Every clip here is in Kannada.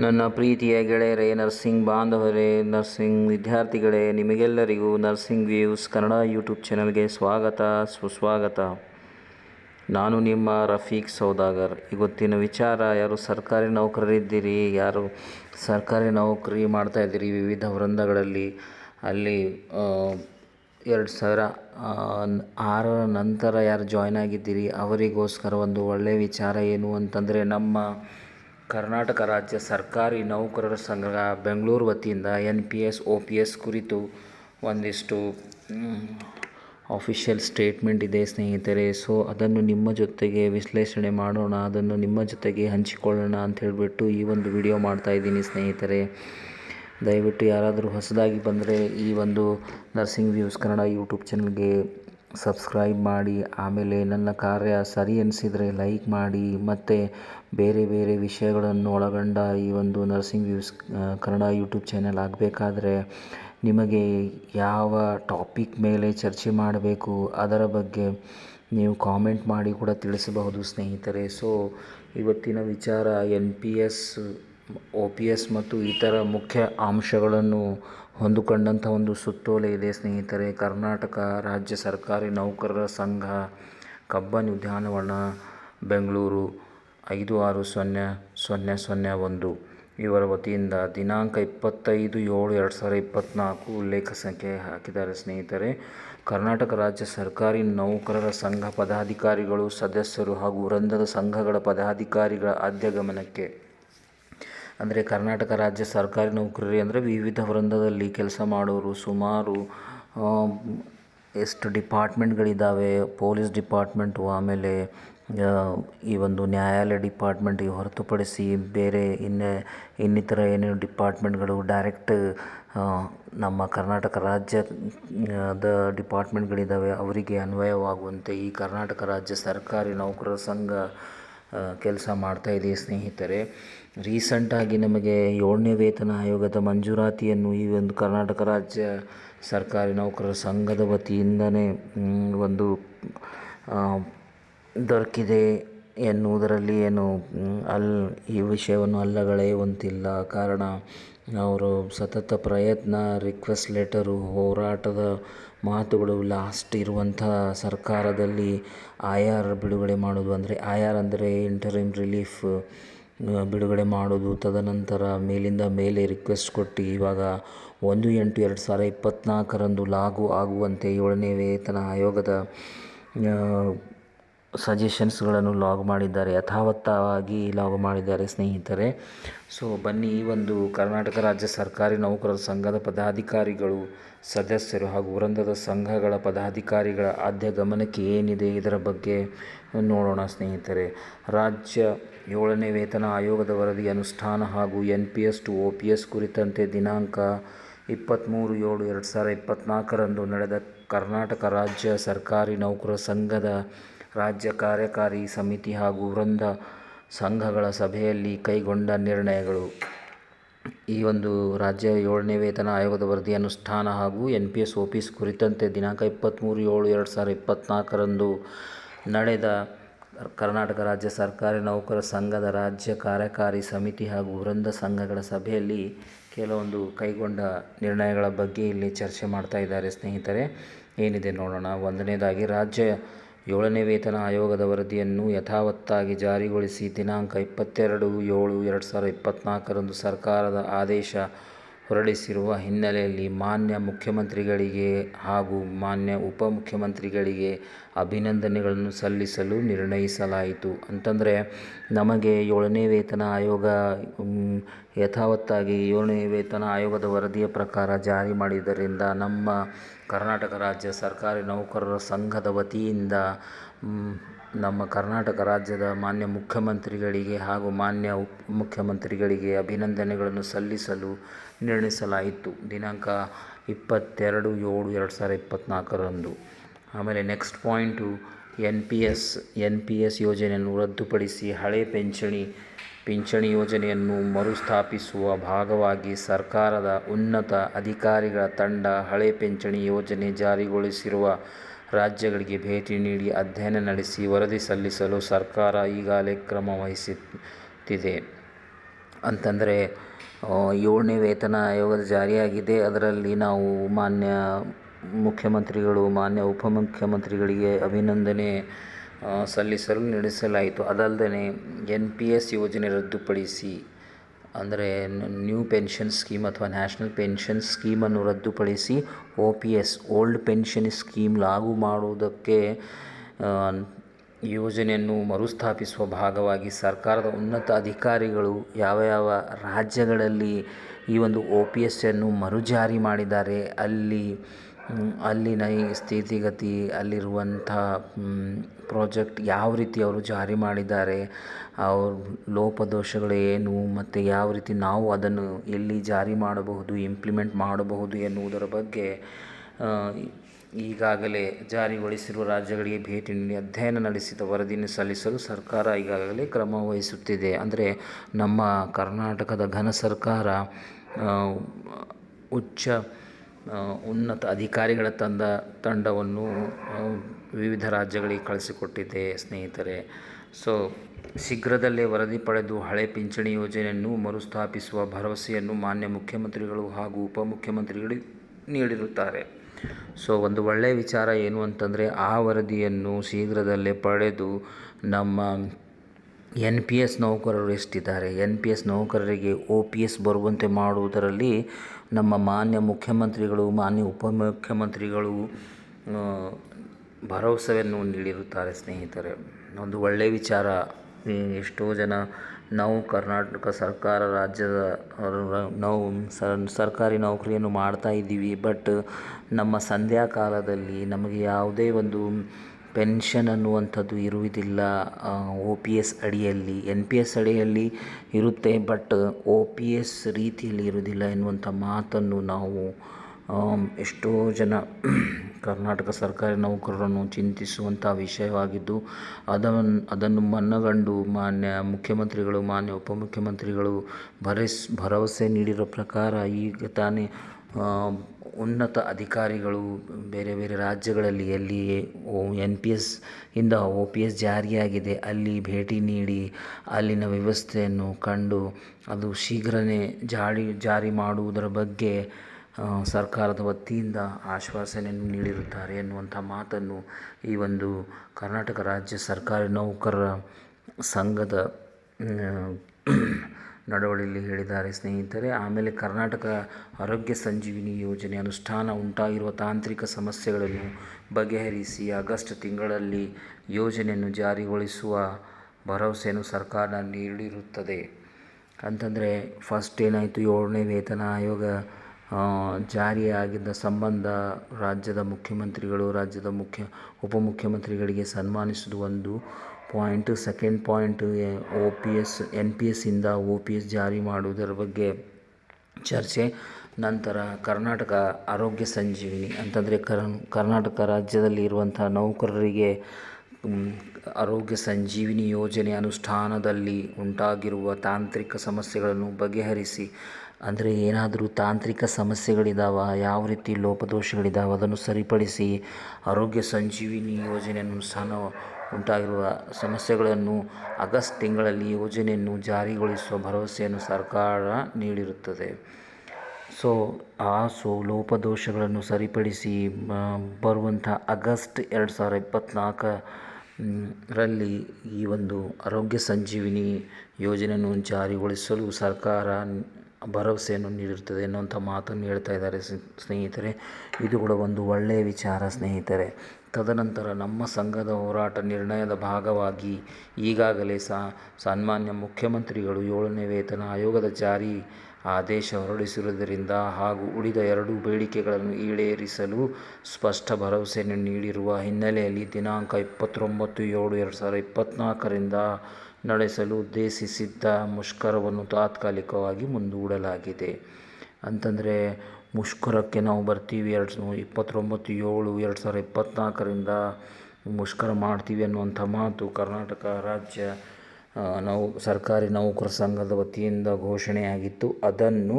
ನನ್ನ ಪ್ರೀತಿಯ ಗೆಳೆಯರೇ, ನರ್ಸಿಂಗ್ ಬಾಂಧವರೇ, ನರ್ಸಿಂಗ್ ವಿದ್ಯಾರ್ಥಿಗಳೇ, ನಿಮಗೆಲ್ಲರಿಗೂ ನರ್ಸಿಂಗ್ ವ್ಯೂಸ್ ಕನ್ನಡ ಯೂಟ್ಯೂಬ್ ಚಾನಲ್ಗೆ ಸ್ವಾಗತ, ಸುಸ್ವಾಗತ. ನಾನು ನಿಮ್ಮ ರಫೀಕ್ ಸೌದಾಗರ್. ಇವತ್ತಿನ ವಿಚಾರ, ಯಾರು ಸರ್ಕಾರಿ ನೌಕರರಿದ್ದೀರಿ, ಯಾರು ಸರ್ಕಾರಿ ನೌಕರಿ ಮಾಡ್ತಾಯಿದ್ದೀರಿ ವಿವಿಧ ವೃಂದಗಳಲ್ಲಿ ಅಲ್ಲಿ ಎರಡು ಸಾವಿರ ಆರರ ನಂತರ ಯಾರು ಜಾಯ್ನ್ ಆಗಿದ್ದೀರಿ, ಅವರಿಗೋಸ್ಕರ ಒಂದು ಒಳ್ಳೆಯ ವಿಚಾರ ಏನು ಅಂತಂದರೆ ನಮ್ಮ ಕರ್ನಾಟಕ ರಾಜ್ಯ ಸರ್ಕಾರಿ ನೌಕರರ ಸಂಘ ಬೆಂಗಳೂರು ವತಿಯಿಂದ N P S O P S ಕುರಿತು ಒಂದಿಷ್ಟು ಆಫಿಷಿಯಲ್ ಸ್ಟೇಟ್ಮೆಂಟ್ ಇದೆ ಸ್ನೇಹಿತರೆ. ಸೊ ಅದನ್ನು ನಿಮ್ಮ ಜೊತೆಗೆ ವಿಶ್ಲೇಷಣೆ ಮಾಡೋಣ, ಅದನ್ನು ನಿಮ್ಮ ಜೊತೆಗೆ ಹಂಚಿಕೊಳ್ಳೋಣ ಅಂತ ಹೇಳಿಬಿಟ್ಟು ಈ ಒಂದು ವಿಡಿಯೋ ಮಾಡ್ತಾ ಇದ್ದೀನಿ ಸ್ನೇಹಿತರೆ. ದಯವಿಟ್ಟು ಯಾರಾದರೂ ಹೊಸದಾಗಿ ಬಂದರೆ ಈ ಒಂದು ನರ್ಸಿಂಗ್ ವ್ಯೂಸ್ ಕನ್ನಡ ಯೂಟ್ಯೂಬ್ ಚಾನಲ್ಗೆ ಸಬ್ಸ್ಕ್ರೈಬ್ ಮಾಡಿ, ಆಮೇಲೆ ನನ್ನ ಕಾರ್ಯ ಸರಿ ಅನಿಸಿದರೆ ಲೈಕ್ ಮಾಡಿ, ಮತ್ತು ಬೇರೆ ಬೇರೆ ವಿಷಯಗಳನ್ನು ಒಳಗೊಂಡ ಈ ಒಂದು nursing views Kannada YouTube channel ಆಗಬೇಕಾದ್ರೆ ನಿಮಗೆ ಯಾವ ಟಾಪಿಕ್ ಮೇಲೆ ಚರ್ಚೆ ಮಾಡಬೇಕು, ಅದರ ಬಗ್ಗೆ ನೀವು ಕಾಮೆಂಟ್ ಮಾಡಿ ಕೂಡ ತಿಳಿಸಬಹುದು ಸ್ನೇಹಿತರೆ. ಸೊ, ಇವತ್ತಿನ ವಿಚಾರ N P S O P S ಮತ್ತು ಇತರ ಮುಖ್ಯ ಅಂಶಗಳನ್ನು ಹೊಂದಿಕೊಂಡಂಥ ಒಂದು ಸುತ್ತೋಲೆ ಇದೆ, ಸ್ನೇಹಿತರೆ. ಕರ್ನಾಟಕ ರಾಜ್ಯ ಸರ್ಕಾರಿ ನೌಕರರ ಸಂಘ ಕಬ್ಬನ್ ಉದ್ಯಾನವನ ಬೆಂಗಳೂರು, ಐದು ಆರು ಸೊನ್ನೆ ಸೊನ್ನೆ ಸೊನ್ನೆ ಒಂದು. ಇವರ ವತಿಯಿಂದ ದಿನಾಂಕ ಇಪ್ಪತ್ತೈದು ಏಳು ಎರಡು ಸಾವಿರ ಇಪ್ಪತ್ತ್ನಾಲ್ಕು ಉಲ್ಲೇಖ ಸಂಖ್ಯೆ ಹಾಕಿದ್ದಾರೆ, ಸ್ನೇಹಿತರೆ. ಕರ್ನಾಟಕ ರಾಜ್ಯ ಸರ್ಕಾರಿ ನೌಕರರ ಸಂಘ ಪದಾಧಿಕಾರಿಗಳು, ಸದಸ್ಯರು ಹಾಗೂ ವೃಂದದ ಸಂಘಗಳ ಪದಾಧಿಕಾರಿಗಳ ಆದ್ಯ ಗಮನಕ್ಕೆ ಅಂದರೆ ಕರ್ನಾಟಕ ರಾಜ್ಯ ಸರ್ಕಾರಿ ನೌಕರರಿ ಅಂದರೆ ವಿವಿಧ ವೃಂದದಲ್ಲಿ ಕೆಲಸ ಮಾಡೋರು, ಸುಮಾರು ಎಷ್ಟು ಡಿಪಾರ್ಟ್ಮೆಂಟ್ಗಳಿದ್ದಾವೆ ಪೊಲೀಸ್ ಡಿಪಾರ್ಟ್ಮೆಂಟು ಆಮೇಲೆ ಈ ಒಂದು ನ್ಯಾಯಾಲಯ ಡಿಪಾರ್ಟ್ಮೆಂಟಿಗೆ ಹೊರತುಪಡಿಸಿ ಬೇರೆ ಇನ್ನು, ಇನ್ನಿತರ ಏನೇನು ಡಿಪಾರ್ಟ್ಮೆಂಟ್ಗಳು ಡೈರೆಕ್ಟ್ ನಮ್ಮ ಕರ್ನಾಟಕ ರಾಜ್ಯದ ಡಿಪಾರ್ಟ್ಮೆಂಟ್ಗಳಿದ್ದಾವೆ ಅವರಿಗೆ ಅನ್ವಯವಾಗುವಂತೆ ಈ ಕರ್ನಾಟಕ ರಾಜ್ಯ ಸರ್ಕಾರಿ ನೌಕರರ ಸಂಘ ಕೆಲಸ ಮಾಡ್ತಾಯಿದೆ ಸ್ನೇಹಿತರೆ. ರೀಸೆಂಟಾಗಿ ನಮಗೆ ಏಳನೇ ವೇತನ ಆಯೋಗದ ಮಂಜೂರಾತಿಯನ್ನು ಈ ಒಂದು ಕರ್ನಾಟಕ ರಾಜ್ಯ ಸರ್ಕಾರಿ ನೌಕರರ ಸಂಘದ ವತಿಯಿಂದನೇ ಒಂದು ದೊರಕಿದೆ. ಎನ್ನುವುದರಲ್ಲಿ ಏನು ಅಲ್ಲಿ ಈ ವಿಷಯವನ್ನು ಅಲ್ಲಗಳೆಯುವಂತಿಲ್ಲ ಕಾರಣ, ಅವರು ಸತತ ಪ್ರಯತ್ನ ರಿಕ್ವೆಸ್ಟ್ ಲೆಟರು ಹೋರಾಟದ ಮಾತುಗಳು ಲಾಸ್ಟ್ ಇರುವಂಥ ಸರ್ಕಾರದಲ್ಲಿ ಆಯಾರ್ ಬಿಡುಗಡೆ ಮಾಡೋದು ಅಂದರೆ, ಆಯಾರ್ ಆರ್ ಅಂದರೆ ಇಂಟರಿಮ್ ರಿಲೀಫ್ ಬಿಡುಗಡೆ ಮಾಡೋದು ತದನಂತರ ಮೇಲಿಂದ ಮೇಲೆ ರಿಕ್ವೆಸ್ಟ್ ಕೊಟ್ಟು ಇವಾಗ ಒಂದು ಎಂಟು ಎರಡು ಸಾವಿರ ಇಪ್ಪತ್ತ್ನಾಲ್ಕರಂದು ಲಾಗು ಆಗುವಂತೆ ಏಳನೇ ವೇತನ ಆಯೋಗದ ಸಜೆಷನ್ಸ್ಗಳನ್ನು ಲಾಗ್ ಮಾಡಿದ್ದಾರೆ, ಯಥಾವತ್ತಾಗಿ ಲಾಗ್ ಮಾಡಿದ್ದಾರೆ ಸ್ನೇಹಿತರೆ. ಸೊ ಬನ್ನಿ, ಈ ಒಂದು ಕರ್ನಾಟಕ ರಾಜ್ಯ ಸರ್ಕಾರಿ ನೌಕರರ ಸಂಘದ ಪದಾಧಿಕಾರಿಗಳು, ಸದಸ್ಯರು ಹಾಗೂ ವೃಂದದ ಸಂಘಗಳ ಪದಾಧಿಕಾರಿಗಳ ಆದ್ಯ ಗಮನಕ್ಕೆ ಏನಿದೆ ಇದರ ಬಗ್ಗೆ ನೋಡೋಣ ಸ್ನೇಹಿತರೆ. ರಾಜ್ಯ ಏಳನೇ ವೇತನ ಆಯೋಗದ ವರದಿ ಅನುಷ್ಠಾನ ಹಾಗೂ N P S to O P S ಕುರಿತಂತೆ ದಿನಾಂಕ ಇಪ್ಪತ್ತ್ಮೂರು ಏಳು ಎರಡು ಸಾವಿರದ ಇಪ್ಪತ್ತ್ನಾಲ್ಕರಂದು ನಡೆದ ಕರ್ನಾಟಕ ರಾಜ್ಯ ಸರ್ಕಾರಿ ನೌಕರರ ಸಂಘದ ರಾಜ್ಯ ಕಾರ್ಯಕಾರಿ ಸಮಿತಿ ಹಾಗೂ ವೃಂದ ಸಂಘಗಳ ಸಭೆಯಲ್ಲಿ ಕೈಗೊಂಡ ನಿರ್ಣಯಗಳು. ಈ ಒಂದು ರಾಜ್ಯ ಏಳನೇ ವೇತನ ಆಯೋಗದ ವರದಿ ಅನುಷ್ಠಾನ ಹಾಗೂ ಎನ್ ಪಿ ಎಸ್ ಆಫೀಸ್ ಕುರಿತಂತೆ ದಿನಾಂಕ ಇಪ್ಪತ್ತ್ಮೂರು ಏಳು ಎರಡು ಸಾವಿರದ ಇಪ್ಪತ್ತ್ನಾಲ್ಕರಂದು ನಡೆದ ಕರ್ನಾಟಕ ರಾಜ್ಯ ಸರ್ಕಾರಿ ನೌಕರ ಸಂಘದ ರಾಜ್ಯ ಕಾರ್ಯಕಾರಿ ಸಮಿತಿ ಹಾಗೂ ವೃಂದ ಸಂಘಗಳ ಸಭೆಯಲ್ಲಿ ಕೆಲವೊಂದು ಕೈಗೊಂಡ ನಿರ್ಣಯಗಳ ಬಗ್ಗೆ ಇಲ್ಲಿ ಚರ್ಚೆ ಮಾಡ್ತಾ ಇದ್ದಾರೆ ಸ್ನೇಹಿತರೆ. ಏನಿದೆ ನೋಡೋಣ. ಒಂದನೇದಾಗಿ, ರಾಜ್ಯ ಏಳನೇ ವೇತನ ಆಯೋಗದ ವರದಿಯನ್ನು ಯಥಾವತ್ತಾಗಿ ಜಾರಿಗೊಳಿಸಿ ದಿನಾಂಕ ಇಪ್ಪತ್ತೆರಡು ಏಳು ಎರಡು ಸಾವಿರದ ಇಪ್ಪತ್ತ್ನಾಲ್ಕರಂದು ಸರ್ಕಾರದ ಆದೇಶ ಹೊರಡಿಸಿರುವ ಹಿನ್ನೆಲೆಯಲ್ಲಿ ಮಾನ್ಯ ಮುಖ್ಯಮಂತ್ರಿಗಳಿಗೆ ಹಾಗೂ ಮಾನ್ಯ ಉಪಮುಖ್ಯಮಂತ್ರಿಗಳಿಗೆ ಅಭಿನಂದನೆಗಳನ್ನು ಸಲ್ಲಿಸಲು ನಿರ್ಣಯಿಸಲಾಯಿತು. ಅಂತಂದರೆ, ನಮಗೆ ಏಳನೇ ವೇತನ ಆಯೋಗ ಯಥಾವತ್ತಾಗಿ ಏಳನೇ ವೇತನ ಆಯೋಗದ ವರದಿಯ ಪ್ರಕಾರ ಜಾರಿ ಮಾಡಿದ್ದರಿಂದ ನಮ್ಮ ಕರ್ನಾಟಕ ರಾಜ್ಯ ಸರ್ಕಾರಿ ನೌಕರರ ಸಂಘದ ವತಿಯಿಂದ ನಮ್ಮ ಕರ್ನಾಟಕ ರಾಜ್ಯದ ಮಾನ್ಯ ಮುಖ್ಯಮಂತ್ರಿಗಳಿಗೆ ಹಾಗೂ ಮಾನ್ಯ ಉಪ ಮುಖ್ಯಮಂತ್ರಿಗಳಿಗೆ ಅಭಿನಂದನೆಗಳನ್ನು ಸಲ್ಲಿಸಲು ನಿರ್ಣಯಿಸಲಾಯಿತು. ದಿನಾಂಕ ಇಪ್ಪತ್ತೆರಡು ಏಳು ಎರಡು ಸಾವಿರದ ಇಪ್ಪತ್ತ್ನಾಲ್ಕರಂದು ಆಮೇಲೆ next point N P S N P S ಯೋಜನೆಯನ್ನು ರದ್ದುಪಡಿಸಿ ಹಳೆ ಪಿಂಚಣಿ ಪಿಂಚಣಿ ಯೋಜನೆಯನ್ನು ಮರುಸ್ಥಾಪಿಸುವ ಭಾಗವಾಗಿ ಸರ್ಕಾರದ ಉನ್ನತ ಅಧಿಕಾರಿಗಳ ತಂಡ ಹಳೆ ಪಿಂಚಣಿ ಯೋಜನೆ ಜಾರಿಗೊಳಿಸಿರುವ ರಾಜ್ಯಗಳಿಗೆ ಭೇಟಿ ನೀಡಿ ಅಧ್ಯಯನ ನಡೆಸಿ ವರದಿ ಸಲ್ಲಿಸಲು ಸರ್ಕಾರ ಈಗಾಗಲೇ ಕ್ರಮ ವಹಿಸುತ್ತಿದೆ. ಅಂತಂದರೆ ಏಳನೇ ವೇತನ ಆಯೋಗದ ಜಾರಿಯಾಗಿದೆ. ಅದರಲ್ಲಿ ನಾವು ಮಾನ್ಯ ಮುಖ್ಯಮಂತ್ರಿಗಳು, ಮಾನ್ಯ ಉಪಮುಖ್ಯಮಂತ್ರಿಗಳಿಗೆ ಅಭಿನಂದನೆ ಸಲ್ಲಿಸಲು ನಡೆಸಲಾಯಿತು. ಅದಲ್ಲದೆ ಎನ್ ಪಿ ಎಸ್ ಯೋಜನೆ ರದ್ದುಪಡಿಸಿ ಅಂದರೆ ನ್ಯೂ ಪೆನ್ಷನ್ ಸ್ಕೀಮ್ ಅಥವಾ ನ್ಯಾಷನಲ್ ಪೆನ್ಷನ್ ಸ್ಕೀಮನ್ನು ರದ್ದುಪಡಿಸಿ O P S old pension scheme ಲಾಗು ಮಾಡುವುದಕ್ಕೆ ಯೋಜನೆಯನ್ನು ಮರುಸ್ಥಾಪಿಸುವ ಭಾಗವಾಗಿ ಸರ್ಕಾರದ ಉನ್ನತ ಅಧಿಕಾರಿಗಳು ಯಾವ ಯಾವ ರಾಜ್ಯಗಳಲ್ಲಿ ಈ ಒಂದು ಒ ಪಿ ಎಸ್ಸನ್ನು ಮರುಜಾರಿ ಮಾಡಿದ್ದಾರೆ, ಅಲ್ಲಿ ಅಲ್ಲಿನ ಸ್ಥಿತಿಗತಿ ಅಲ್ಲಿರುವಂಥ ಪ್ರಾಜೆಕ್ಟ್ ಯಾವ ರೀತಿ ಅವರು ಜಾರಿ ಮಾಡಿದ್ದಾರೆ, ಅವ್ರ ಲೋಪದೋಷಗಳು ಏನು, ಮತ್ತು ಯಾವ ರೀತಿ ನಾವು ಅದನ್ನು ಎಲ್ಲಿ ಜಾರಿ ಮಾಡಬಹುದು ಇಂಪ್ಲಿಮೆಂಟ್ ಮಾಡಬಹುದು ಎನ್ನುವುದರ ಬಗ್ಗೆ ಈಗಾಗಲೇ ಜಾರಿಗೊಳಿಸಿರುವ ರಾಜ್ಯಗಳಿಗೆ ಭೇಟಿ ನೀಡಿ ಅಧ್ಯಯನ ನಡೆಸಿದ ವರದಿಯನ್ನು ಸಲ್ಲಿಸಲು ಸರ್ಕಾರ ಈಗಾಗಲೇ ಕ್ರಮ ವಹಿಸುತ್ತಿದೆ. ಅಂದರೆ ನಮ್ಮ ಕರ್ನಾಟಕದ ಘನ ಸರ್ಕಾರ ಉಚ್ಚ ಉನ್ನತ ಅಧಿಕಾರಿಗಳ ತಂದ, ತಂಡವನ್ನು ವಿವಿಧ ರಾಜ್ಯಗಳಿಗೆ ಕಳಿಸಿಕೊಟ್ಟಿದೆ ಸ್ನೇಹಿತರೆ. ಸೊ ಶೀಘ್ರದಲ್ಲೇ ವರದಿ ಪಡೆದು ಹಳೆ ಪಿಂಚಣಿ ಯೋಜನೆಯನ್ನು ಮರುಸ್ಥಾಪಿಸುವ ಭರವಸೆಯನ್ನು ಮಾನ್ಯ ಮುಖ್ಯಮಂತ್ರಿಗಳು ಹಾಗೂ ಉಪಮುಖ್ಯಮಂತ್ರಿಗಳು ನೀಡಿರುತ್ತಾರೆ. ಸೊ ಒಂದು ಒಳ್ಳೆಯ ವಿಚಾರ ಏನು ಅಂತಂದರೆ, ಆ ವರದಿಯನ್ನು ಶೀಘ್ರದಲ್ಲೇ ಪಡೆದು ನಮ್ಮ ಎನ್ ಪಿ ಎಸ್ ನೌಕರರು ಎಷ್ಟಿದ್ದಾರೆ? ಎನ್ ಪಿ ಎಸ್ ನೌಕರರಿಗೆ ಒ ಪಿ ಎಸ್ ಬರುವಂತೆ ಮಾಡುವುದರಲ್ಲಿ ನಮ್ಮ ಮಾನ್ಯ ಮುಖ್ಯಮಂತ್ರಿಗಳು, ಮಾನ್ಯ ಉಪಮುಖ್ಯಮಂತ್ರಿಗಳು ಭರವಸೆಯನ್ನು ನೀಡಿರುತ್ತಾರೆ ಸ್ನೇಹಿತರೆ. ಒಂದು ಒಳ್ಳೆಯ ವಿಚಾರ ಎಷ್ಟೋ ಜನ ನಾವು ಕರ್ನಾಟಕ ಸರ್ಕಾರ ರಾಜ್ಯದ ನಾವು ಸರ್ಕಾರಿ ನೌಕರಿಯನ್ನು ಮಾಡ್ತಾ ಇದ್ದೀವಿ, ಬಟ್ ನಮ್ಮ ಸಂಧ್ಯಾ ಕಾಲದಲ್ಲಿ ನಮಗೆ ಯಾವುದೇ ಒಂದು ಪೆನ್ಷನ್ ಅನ್ನುವಂಥದ್ದು ಇರುವುದಿಲ್ಲ. ಒ ಪಿ ಎಸ್ ಅಡಿಯಲ್ಲಿ, ಎನ್ ಪಿ ಎಸ್ ಅಡಿಯಲ್ಲಿ ಇರುತ್ತೆ, ಬಟ್ ಒ ಪಿ ಎಸ್ ರೀತಿಯಲ್ಲಿ ಇರುವುದಿಲ್ಲ ಎನ್ನುವಂಥ ಮಾತನ್ನು ನಾವು ಎಷ್ಟೋ ಜನ ಕರ್ನಾಟಕ ಸರ್ಕಾರಿ ನೌಕರರನ್ನು ಚಿಂತಿಸುವಂಥ ವಿಷಯವಾಗಿದ್ದು ಅದನ್ನು ಅದನ್ನು ಮನ್ನಗಂಡು ಮಾನ್ಯ ಮುಖ್ಯಮಂತ್ರಿಗಳು, ಮಾನ್ಯ ಉಪಮುಖ್ಯಮಂತ್ರಿಗಳು ಭರಸ್, ಭರವಸೆ ನೀಡಿರೋ ಪ್ರಕಾರ ಈಗ ತಾನೇ ಉನ್ನತ ಅಧಿಕಾರಿಗಳು ಬೇರೆ ಬೇರೆ ರಾಜ್ಯಗಳಲ್ಲಿ ಎಲ್ಲಿ ಎನ್ ಪಿ ಎಸ್ ಇಂದ ಒ ಪಿ ಎಸ್ ಜಾರಿಯಾಗಿದೆ, ಅಲ್ಲಿ ಭೇಟಿ ನೀಡಿ ಅಲ್ಲಿನ ವ್ಯವಸ್ಥೆಯನ್ನು ಕಂಡು ಅದು ಶೀಘ್ರವೇ ಜಾರಿ ಜಾರಿ ಮಾಡುವುದರ ಬಗ್ಗೆ ಸರ್ಕಾರದ ವತಿಯಿಂದ ಆಶ್ವಾಸನೆಯನ್ನು ನೀಡಿರುತ್ತಾರೆ ಎನ್ನುವಂಥ ಮಾತನ್ನು ಈ ಒಂದು ಕರ್ನಾಟಕ ರಾಜ್ಯ ಸರ್ಕಾರಿ ನೌಕರರ ಸಂಘದ ನಡವಳಿಯಲ್ಲಿ ಹೇಳಿದ್ದಾರೆ ಸ್ನೇಹಿತರೆ. ಆಮೇಲೆ ಕರ್ನಾಟಕ ಆರೋಗ್ಯ ಸಂಜೀವಿನಿ ಯೋಜನೆ ಅನುಷ್ಠಾನ ಉಂಟಾಗಿರುವ ತಾಂತ್ರಿಕ ಸಮಸ್ಯೆಗಳನ್ನು ಬಗೆಹರಿಸಿ ಆಗಸ್ಟ್ ತಿಂಗಳಲ್ಲಿ ಯೋಜನೆಯನ್ನು ಜಾರಿಗೊಳಿಸುವ ಭರವಸೆಯನ್ನು ಸರ್ಕಾರ ನೀಡಿರುತ್ತದೆ. ಅಂತಂದರೆ ಫಸ್ಟ್ ಏನಾಯಿತು? ಏಳನೇ ವೇತನ ಆಯೋಗ ಜಾರಿಯಾಗಿದ್ದ ಸಂಬಂಧ ರಾಜ್ಯದ ಮುಖ್ಯಮಂತ್ರಿಗಳು, ರಾಜ್ಯದ ಮುಖ್ಯ ಉಪಮುಖ್ಯಮಂತ್ರಿಗಳಿಗೆ ಸನ್ಮಾನಿಸುವುದು ಒಂದು point. Second point O P S, N P ಎಸ್ಸಿಂದ O P S ಜಾರಿ ಮಾಡುವುದರ ಬಗ್ಗೆ ಚರ್ಚೆ. ನಂತರ ಕರ್ನಾಟಕ ಆರೋಗ್ಯ ಸಂಜೀವಿನಿ ಅಂತಂದರೆ ಕರ್, ಕರ್ನಾಟಕ ರಾಜ್ಯದಲ್ಲಿ ಇರುವಂಥ ನೌಕರರಿಗೆ ಆರೋಗ್ಯ ಸಂಜೀವಿನಿ ಯೋಜನೆ ಅನುಷ್ಠಾನದಲ್ಲಿ ಉಂಟಾಗಿರುವ ತಾಂತ್ರಿಕ ಸಮಸ್ಯೆಗಳನ್ನು ಬಗೆಹರಿಸಿ ಅಂದರೆ ಏನಾದರೂ ತಾಂತ್ರಿಕ ಸಮಸ್ಯೆಗಳಿದ್ದಾವ ಯಾವ ರೀತಿ ಲೋಪದೋಷಗಳಿದ್ದಾವೆ ಅದನ್ನು ಸರಿಪಡಿಸಿ ಆರೋಗ್ಯ ಸಂಜೀವಿನಿ ಯೋಜನೆಯನ್ನು ಅನುಷ್ಠಾನ ಉಂಟಾಗಿರುವ ಸಮಸ್ಯೆಗಳನ್ನು ಆಗಸ್ಟ್ ತಿಂಗಳಲ್ಲಿ ಯೋಜನೆಯನ್ನು ಜಾರಿಗೊಳಿಸುವ ಭರವಸೆಯನ್ನು ಸರ್ಕಾರ ನೀಡಿರುತ್ತದೆ. ಸೊ, ಆ ಸೊ, ಲೋಪದೋಷಗಳನ್ನು ಸರಿಪಡಿಸಿ ಬರುವಂಥ ಆಗಸ್ಟ್ ಎರಡು ಸಾವಿರ ಇಪ್ಪತ್ತ್ನಾಲ್ಕ ರಲ್ಲಿ ಈ ಒಂದು ಆರೋಗ್ಯ ಸಂಜೀವಿನಿ ಯೋಜನೆಯನ್ನು ಜಾರಿಗೊಳಿಸಲು ಸರ್ಕಾರ ಭರವಸೆಯನ್ನು ನೀಡಿರುತ್ತದೆ ಎನ್ನುವಂಥ ಮಾತನ್ನು ಹೇಳ್ತಾ ಇದ್ದಾರೆ ಸ್ನೇಹಿತರೆ. ಇದು ಕೂಡ ಒಂದು ಒಳ್ಳೆಯ ವಿಚಾರ ಸ್ನೇಹಿತರೆ. ತದನಂತರ ನಮ್ಮ ಸಂಘದ ಹೋರಾಟ ನಿರ್ಣಯದ ಭಾಗವಾಗಿ ಈಗಾಗಲೇ ಸನ್ಮಾನ್ಯ ಮುಖ್ಯಮಂತ್ರಿಗಳು ಏಳನೇ ವೇತನ ಆಯೋಗದ ಜಾರಿ ಆದೇಶ ಹೊರಡಿಸಿರುವುದರಿಂದ ಹಾಗೂ ಉಳಿದ ಎರಡು ಬೇಡಿಕೆಗಳನ್ನು ಈಡೇರಿಸಲು ಸ್ಪಷ್ಟ ಭರವಸೆಯನ್ನು ನೀಡಿರುವ ಹಿನ್ನೆಲೆಯಲ್ಲಿ ದಿನಾಂಕ ಇಪ್ಪತ್ತೊಂಬತ್ತು ಏಳು ಎರಡು ಸಾವಿರದ ಇಪ್ಪತ್ತ್ನಾಲ್ಕರಿಂದ ನಡೆಸಲು ಉದ್ದೇಶಿಸಿದ್ದ ಮುಷ್ಕರವನ್ನು ತಾತ್ಕಾಲಿಕವಾಗಿ ಮುಂದೂಡಲಾಗಿದೆ. ಅಂತಂದರೆ, ಮುಷ್ಕರಕ್ಕೆ ನಾವು ಬರ್ತೀವಿ ಎರಡು ಇಪ್ಪತ್ತೊಂಬತ್ತು ಏಳು ಎರಡು ಸಾವಿರದ ಇಪ್ಪತ್ತ್ನಾಲ್ಕರಿಂದ ಮುಷ್ಕರ ಮಾಡ್ತೀವಿ ಅನ್ನುವಂಥ ಮಾತು ಕರ್ನಾಟಕ ರಾಜ್ಯ ನಾವು ಸರ್ಕಾರಿ ನೌಕರ ಸಂಘದ ವತಿಯಿಂದ ಘೋಷಣೆಯಾಗಿತ್ತು. ಅದನ್ನು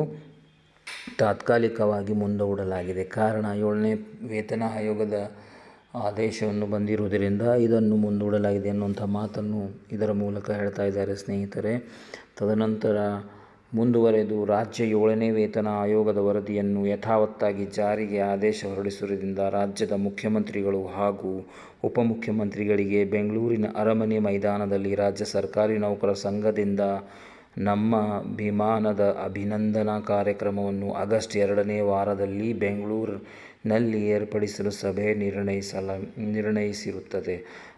ತಾತ್ಕಾಲಿಕವಾಗಿ ಮುಂದೂಡಲಾಗಿದೆ. ಕಾರಣ ಏಳನೇ ವೇತನ ಆಯೋಗದ ಆದೇಶವನ್ನು ಬಂದಿರುವುದರಿಂದ ಇದನ್ನು ಮುಂದೂಡಲಾಗಿದೆ ಅನ್ನುವಂಥ ಮಾತನ್ನು ಇದರ ಮೂಲಕ ಹೇಳ್ತಾ ಇದ್ದಾರೆ ಸ್ನೇಹಿತರೆ. ತದನಂತರ ಮುಂದುವರೆದು ರಾಜ್ಯ ಏಳನೇ ವೇತನ ಆಯೋಗದ ವರದಿಯನ್ನು ಯಥಾವತ್ತಾಗಿ ಜಾರಿಗೆ ಆದೇಶ ಹೊರಡಿಸುವುದರಿಂದ ರಾಜ್ಯದ ಮುಖ್ಯಮಂತ್ರಿಗಳು ಹಾಗೂ ಉಪಮುಖ್ಯಮಂತ್ರಿಗಳಿಗೆ ಬೆಂಗಳೂರಿನ ಅರಮನೆ ಮೈದಾನದಲ್ಲಿ ರಾಜ್ಯ ಸರ್ಕಾರಿ ನೌಕರ ಸಂಘದಿಂದ ನಮ್ಮ ವಿಮಾನದ ಅಭಿನಂದನಾ ಕಾರ್ಯಕ್ರಮವನ್ನು ಆಗಸ್ಟ್ ಎರಡನೇ ವಾರದಲ್ಲಿ ಬೆಂಗಳೂರಿನಲ್ಲಿ ಏರ್ಪಡಿಸಲು ಸಭೆ ನಿರ್ಣಯಿಸಲ, ನಿರ್ಣಯಿಸಿರುತ್ತದೆ.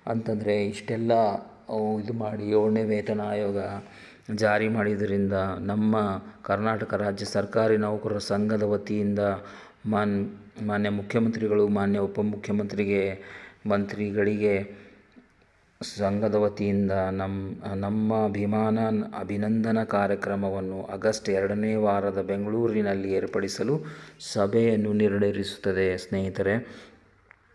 ಅಂತಂದರೆ ಇಷ್ಟೆಲ್ಲ ಇದು ಮಾಡಿ ಏಳನೇ ವೇತನ ಆಯೋಗ ಜಾರಿ ಮಾಡಿದ್ದರಿಂದ ನಮ್ಮ ಕರ್ನಾಟಕ ರಾಜ್ಯ ಸರ್ಕಾರಿ ನೌಕರರ ಸಂಘದ ವತಿಯಿಂದ ಮಾನ್, ಮಾನ್ಯ ಮುಖ್ಯಮಂತ್ರಿಗಳು, ಮಾನ್ಯ ಉಪಮುಖ್ಯಮಂತ್ರಿಗೆ ಮಂತ್ರಿಗಳಿಗೆ ಸಂಘದ ವತಿಯಿಂದ ನಮ್ಮ ನಮ್ಮ ಅಭಿಮಾನ, ಅಭಿನಂದನಾ ಕಾರ್ಯಕ್ರಮವನ್ನು ಆಗಸ್ಟ್ ಎರಡನೇ ವಾರದ ಬೆಂಗಳೂರಿನಲ್ಲಿ ಏರ್ಪಡಿಸಲು ಸಭೆಯನ್ನು ನಿರ್ಣಯಿಸುತ್ತದೆ ಸ್ನೇಹಿತರೆ,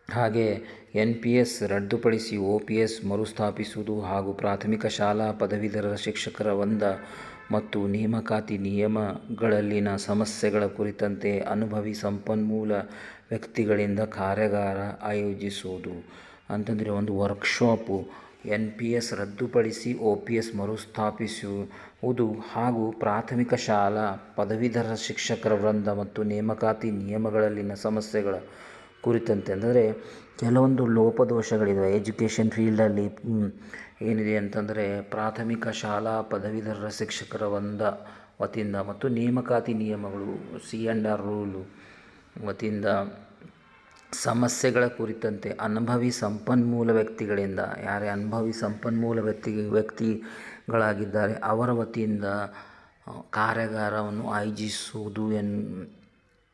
ಹಾಗೆ ಎನ್ ಪಿ ಎಸ್ ರದ್ದುಪಡಿಸಿ ಒ ಪಿ ಎಸ್ ಮರುಸ್ಥಾಪಿಸುವುದು ಹಾಗೂ ಪ್ರಾಥಮಿಕ ಶಾಲಾ ಪದವೀಧರ ಶಿಕ್ಷಕರ ಒಂದ ಮತ್ತು ನೇಮಕಾತಿ ನಿಯಮಗಳಲ್ಲಿನ ಸಮಸ್ಯೆಗಳ ಕುರಿತಂತೆ ಅನುಭವಿ ಸಂಪನ್ಮೂಲ ವ್ಯಕ್ತಿಗಳಿಂದ ಕಾರ್ಯಾಗಾರ ಆಯೋಜಿಸುವುದು. ಅಂತಂದರೆ ಒಂದು ವರ್ಕ್ಶಾಪು ಎನ್ ಪಿ ಎಸ್ ರದ್ದುಪಡಿಸಿ ಒ ಪಿ ಎಸ್ ಮರುಸ್ಥಾಪಿಸುವುದು ಹಾಗೂ ಪ್ರಾಥಮಿಕ ಶಾಲಾ, ಪದವೀಧರ ಶಿಕ್ಷಕರ ವೃಂದ ಮತ್ತು ನೇಮಕಾತಿ ನಿಯಮಗಳಲ್ಲಿನ ಸಮಸ್ಯೆಗಳ ಕುರಿತಂತೆ. ಅಂದರೆ ಕೆಲವೊಂದು ಲೋಪದೋಷಗಳಿವೆ ಎಜುಕೇಷನ್ ಫೀಲ್ಡಲ್ಲಿ ಏನಿದೆ ಅಂತಂದರೆ ಪ್ರಾಥಮಿಕ ಶಾಲಾ, ಪದವೀಧರ ಶಿಕ್ಷಕರ ವೃಂದ ವತಿಯಿಂದ ಮತ್ತು ನೇಮಕಾತಿ ನಿಯಮಗಳು ಸಿ ಆ್ಯಂಡ್ ಆರ್ ರೂಲು ವತಿಯಿಂದ ಸಮಸ್ಯೆಗಳ ಕುರಿತಂತೆ ಅನುಭವಿ ಸಂಪನ್ಮೂಲ ವ್ಯಕ್ತಿಗಳಿಂದ, ಯಾರೇ ಅನುಭವಿ ಸಂಪನ್ಮೂಲ ವ್ಯಕ್ತಿ, ವ್ಯಕ್ತಿಗಳಾಗಿದ್ದಾರೆ, ಅವರ ವತಿಯಿಂದ ಕಾರ್ಯಾಗಾರವನ್ನು ಆಯೋಜಿಸುವುದು ಎನ್,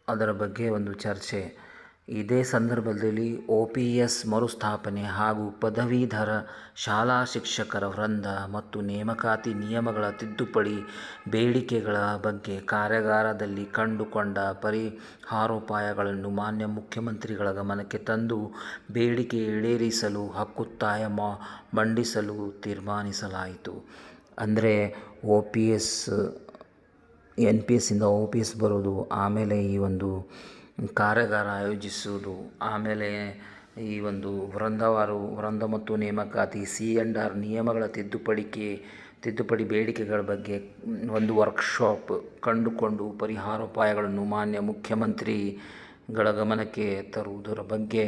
ಅದರ ಬಗ್ಗೆ ಒಂದು ಚರ್ಚೆ ಇದೇ ಸಂದರ್ಭದಲ್ಲಿ ಒ ಪಿ ಎಸ್ ಮರುಸ್ಥಾಪನೆ ಹಾಗೂ ಪದವೀಧರ ಶಾಲಾ ಶಿಕ್ಷಕರ ವೃಂದ ಮತ್ತು ನೇಮಕಾತಿ ನಿಯಮಗಳ ತಿದ್ದುಪಡಿ ಬೇಡಿಕೆಗಳ ಬಗ್ಗೆ ಕಾರ್ಯಾಗಾರದಲ್ಲಿ ಕಂಡುಕೊಂಡ ಪರಿಹಾರೋಪಾಯಗಳನ್ನು ಮಾನ್ಯ ಮುಖ್ಯಮಂತ್ರಿಗಳ ಗಮನಕ್ಕೆ ತಂದು ಬೇಡಿಕೆ ಈಡೇರಿಸಲು ಹಕ್ಕೊತ್ತಾಯ ಮಂಡಿಸಲು ತೀರ್ಮಾನಿಸಲಾಯಿತು. ಅಂದರೆ O P S, N P ಎಸ್ಸಿಂದ O P S ಬರೋದು ಆಮೇಲೆ ಈ ಒಂದು ಕಾರ್ಯಾಗಾರ ಆಯೋಜಿಸುವುದು. ಆಮೇಲೆ ಈ ಒಂದು ವೃಂದವಾರು, ವೃಂದ ಮತ್ತು ನೇಮಕಾತಿ, ಸಿ ಆ್ಯಂಡ್ ಆರ್ ನಿಯಮಗಳ ತಿದ್ದುಪಡಿಕೆ ತಿದ್ದುಪಡಿ ಬೇಡಿಕೆಗಳ ಬಗ್ಗೆ ಒಂದು ವರ್ಕ್ಶಾಪ್ ಕಂಡುಕೊಂಡು ಪರಿಹಾರೋಪಾಯಗಳನ್ನು ಮಾನ್ಯ ಮುಖ್ಯಮಂತ್ರಿಗಳ ಗಮನಕ್ಕೆ ತರುವುದರ ಬಗ್ಗೆ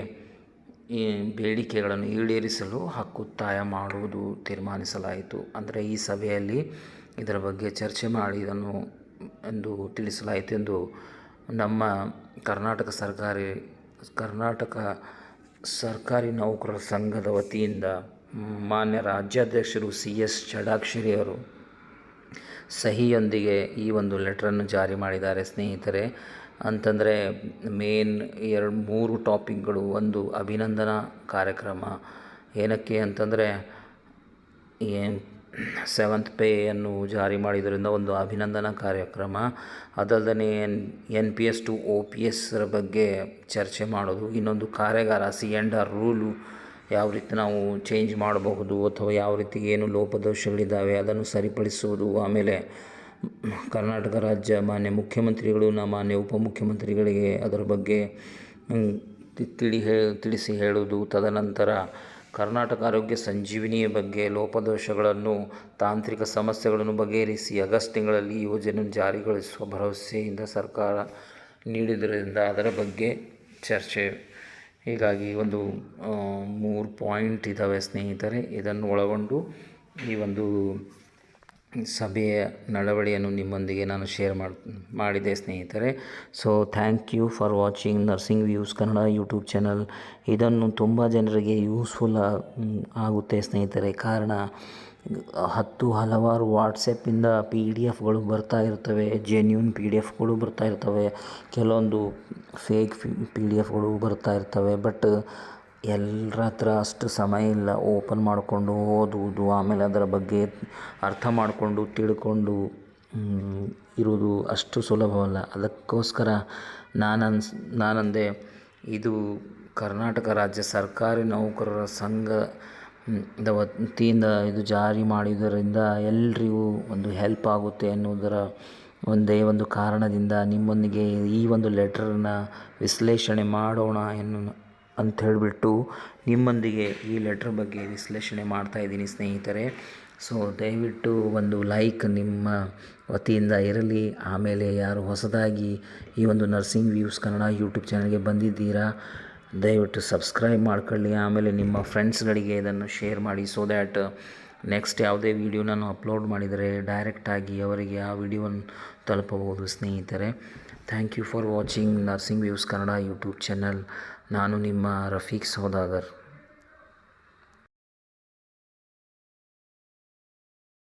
ಈ ಬೇಡಿಕೆಗಳನ್ನು ಈಡೇರಿಸಲು ಹಕ್ಕೊತ್ತಾಯ ಮಾಡುವುದು ತೀರ್ಮಾನಿಸಲಾಯಿತು. ಅಂದರೆ ಈ ಸಭೆಯಲ್ಲಿ ಇದರ ಬಗ್ಗೆ ಚರ್ಚೆ ಮಾಡಿ ಇದನ್ನು ಎಂದು ತಿಳಿಸಲಾಯಿತು ಎಂದು ನಮ್ಮ ಕರ್ನಾಟಕ ಸರ್ಕಾರಿ ಕರ್ನಾಟಕ ಸರ್ಕಾರಿ ನೌಕರರ ಸಂಘದ ವತಿಯಿಂದ ಮಾನ್ಯ ರಾಜ್ಯಾಧ್ಯಕ್ಷರು ಸಿ ಎಸ್ ಷಡಾಕ್ಷರಿಯವರು ಸಹಿಯೊಂದಿಗೆ ಈ ಒಂದು ಲೆಟ್ರನ್ನು ಜಾರಿ ಮಾಡಿದ್ದಾರೆ ಸ್ನೇಹಿತರೆ. ಅಂತಂದರೆ ಮೇನ್ ಎರಡು, ಮೂರು ಟಾಪಿಕ್ಗಳು. ಒಂದು ಅಭಿನಂದನಾ ಕಾರ್ಯಕ್ರಮ. ಏನಕ್ಕೆ ಅಂತಂದರೆ ಏನು ಸೆವೆಂತ್ ಪೇಯನ್ನು ಜಾರಿ ಮಾಡಿದ್ದರಿಂದ ಒಂದು ಅಭಿನಂದನಾ ಕಾರ್ಯಕ್ರಮ. ಅದಲ್ಲದೆ N N P S to O P ಎಸ್ರ ಬಗ್ಗೆ ಚರ್ಚೆ ಮಾಡೋದು, ಇನ್ನೊಂದು ಕಾರ್ಯಾಗಾರ ಸಿ ಎಂಡ್ ಆರ್ ರೂಲು ಯಾವ ರೀತಿ ನಾವು ಚೇಂಜ್ ಮಾಡಬಹುದು, ಅಥವಾ ಯಾವ ರೀತಿ ಏನು ಲೋಪದೋಷಗಳಿದ್ದಾವೆ, ಅದನ್ನು ಸರಿಪಡಿಸುವುದು, ಆಮೇಲೆ ಕರ್ನಾಟಕ ರಾಜ್ಯ ಮಾನ್ಯ ಮುಖ್ಯಮಂತ್ರಿಗಳು, ನಮ್ಮ ಮಾನ್ಯ ಉಪಮುಖ್ಯಮಂತ್ರಿಗಳಿಗೆ ಅದರ ಬಗ್ಗೆ ತಿಳಿ ಹೇ, ತಿಳಿಸಿ ಹೇಳುವುದು. ತದನಂತರ ಕರ್ನಾಟಕ ಆರೋಗ್ಯ ಸಂಜೀವಿನಿಯ ಬಗ್ಗೆ ಲೋಪದೋಷಗಳನ್ನು, ತಾಂತ್ರಿಕ ಸಮಸ್ಯೆಗಳನ್ನು ಬಗೆಹರಿಸಿ ಆಗಸ್ಟ್ ತಿಂಗಳಲ್ಲಿ ಯೋಜನೆಯನ್ನು ಜಾರಿಗೊಳಿಸುವ ಭರವಸೆಯಿಂದ ಸರ್ಕಾರ ನೀಡಿದ್ದರಿಂದ ಅದರ ಬಗ್ಗೆ ಚರ್ಚೆ. ಹೀಗಾಗಿ ಒಂದು ಮೂರು ಪಾಯಿಂಟ್ ಇದ್ದಾವೆ ಸ್ನೇಹಿತರೆ. ಇದನ್ನು ಒಳಗೊಂಡು ಈ ಒಂದು ಸಭೆಯ ನಡವಳಿಯನ್ನು ನಿಮ್ಮೊಂದಿಗೆ ನಾನು ಶೇರ್ ಮಾಡಿ, ಮಾಡಿದೆ ಸ್ನೇಹಿತರೆ. So thank you for watching nursing views Kannada YouTube channel ಇದನ್ನು ತುಂಬ ಜನರಿಗೆ ಯೂಸ್ಫುಲ್ ಆಗುತ್ತೆ ಸ್ನೇಹಿತರೆ. ಕಾರಣ, ಹತ್ತು ಹಲವಾರು ವಾಟ್ಸಪ್ಪಿಂದ ಪಿ ಡಿ ಎಫ್ಗಳು ಬರ್ತಾ ಇರ್ತವೆ ಜೆನ್ಯೂನ್ ಪಿ ಡಿ ಎಫ್ಗಳು ಬರ್ತಾ ಇರ್ತವೆ, ಕೆಲವೊಂದು ಫೇಕ್ ಪಿ ಡಿ ಎಫ್ಗಳು ಬರ್ತಾ ಇರ್ತವೆ ಬಟ್ ಎಲ್ಲರ ಹತ್ರ ಅಷ್ಟು ಸಮಯ ಇಲ್ಲ. ಓಪನ್ ಮಾಡಿಕೊಂಡು ಓದುವುದು, ಆಮೇಲೆ ಅದರ ಬಗ್ಗೆ ಅರ್ಥ ಮಾಡಿಕೊಂಡು ತಿಳ್ಕೊಂಡು ಇರುವುದು ಅಷ್ಟು ಸುಲಭವಲ್ಲ. ಅದಕ್ಕೋಸ್ಕರ ನಾನು ಅನ್ಸ್ ನಾನಂದೆ, ಇದು ಕರ್ನಾಟಕ ರಾಜ್ಯ ಸರ್ಕಾರಿ ನೌಕರರ ಸಂಘ ದ ವತಿಯಿಂದ ಇದು ಜಾರಿ ಮಾಡಿದ್ದರಿಂದ ಎಲ್ರಿಗೂ ಒಂದು ಹೆಲ್ಪ್ ಆಗುತ್ತೆ ಅನ್ನೋದರ ಒಂದೇ ಒಂದು ಕಾರಣದಿಂದ ನಿಮ್ಮೊಂದಿಗೆ ಈ ಒಂದು ಲೆಟ್ರನ್ನ ವಿಶ್ಲೇಷಣೆ ಮಾಡೋಣ ಎನ್ನು ಅಂತ ಹೇಳಿಬಿಟ್ಟು ನಿಮ್ಮೊಂದಿಗೆ ಈ ಲೆಟ್ರ್ ಬಗ್ಗೆ ವಿಶ್ಲೇಷಣೆ ಮಾಡ್ತಾ ಇದ್ದೀನಿ ಸ್ನೇಹಿತರೆ. ಸೊ ದಯವಿಟ್ಟು ಒಂದು ಲೈಕ್ ನಿಮ್ಮ ವತಿಯಿಂದ ಇರಲಿ. ಆಮೇಲೆ ಯಾರು ಹೊಸದಾಗಿ ಈ ಒಂದು ನರ್ಸಿಂಗ್ ವ್ಯೂಸ್ ಕನ್ನಡ ಯೂಟ್ಯೂಬ್ ಚಾನಲ್ಗೆ ಬಂದಿದ್ದೀರಾ, ದಯವಿಟ್ಟು ಸಬ್ಸ್ಕ್ರೈಬ್ ಮಾಡ್ಕೊಳ್ಳಿ. ಆಮೇಲೆ ನಿಮ್ಮ ಫ್ರೆಂಡ್ಸ್ಗಳಿಗೆ ಇದನ್ನು ಶೇರ್ ಮಾಡಿ. ಸೊ ದ್ಯಾಟ್ ನೆಕ್ಸ್ಟ್ ಯಾವುದೇ ವಿಡಿಯೋ ನಾನು ಅಪ್ಲೋಡ್ ಮಾಡಿದರೆ ಡೈರೆಕ್ಟಾಗಿ ಅವರಿಗೆ ಆ ವಿಡಿಯೋವನ್ನು ತಲುಪಬಹುದು ಸ್ನೇಹಿತರೆ. Thank you for watching nursing views Kannada YouTube channel ನಾನು ನಿಮ್ಮ ರಫೀಕ್ ಸೌದಾಗರ್.